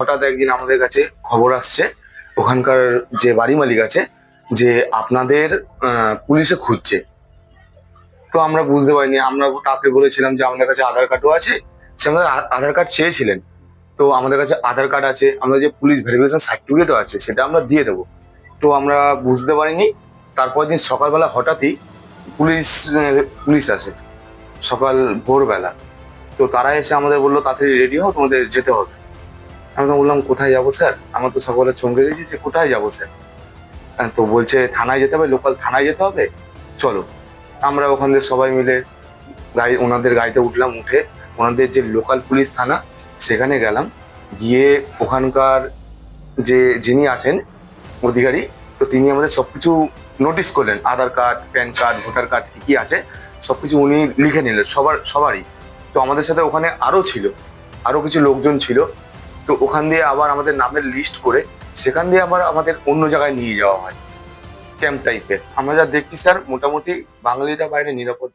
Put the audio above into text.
হঠাৎ একদিন আমাদের কাছে খবর আসছে, ওখানকার যে বাড়ি মালিক আছে, যে আপনাদের পুলিশে খুঁজছে। তো আমরা বুঝতে পারিনি, আমরা তাকে বলেছিলাম যে আমাদের কাছে আধার কার্ডও আছে, সে আমাদের আধার কার্ড চেয়েছিলেন। তো আমাদের কাছে আধার কার্ড আছে আমরা যে পুলিশ ভেরিফিকেশন সার্টিফিকেটও আছে, সেটা আমরা দিয়ে দেবো। তো আমরা বুঝতে পারিনি তারপর দিন সকালবেলা হঠাৎই পুলিশ পুলিশ আসে, সকাল ভোরবেলা। তো তারা এসে আমাদের বলল, তাড়াতাড়ি রেডি হও, তোমাদের যেতে হবে। আমি তো বললাম, কোথায় যাব স্যার? আমার তো সকালে চমকে গেছি যে, কোথায় যাব স্যার? তো বলছে, থানায় যেতে হবে, লোকাল থানায় যেতে হবে? চলো। আমরা ওখান থেকে সবাই মিলে গাড়ি, ওনাদের গাড়িতে উঠলাম, উঠে ওনাদের যে লোকাল পুলিশ থানা, সেখানে গেলাম। গিয়ে ওখানকার যে যিনি আছেন, অধিকারী, তো তিনি আমাদের সব কিছু নোটিস করলেন। Aadhaar card, PAN card, voter card, কী কী আছে সব কিছু উনি লিখে নিলেন, সবার, সবারই। তো আমাদের সাথে ওখানে আরও ছিল, আরও কিছু লোকজন ছিল। তো ওখান দিয়ে আবার আমাদের নামের লিস্ট করে সেখান দিয়ে আবার আমাদের অন্য জায়গায় নিয়ে যাওয়া হয়। ক্যাম্প টাইপের আমরা যা দেখছি স্যার মোটামুটি বাঙালিরা বাইরে নিরাপদ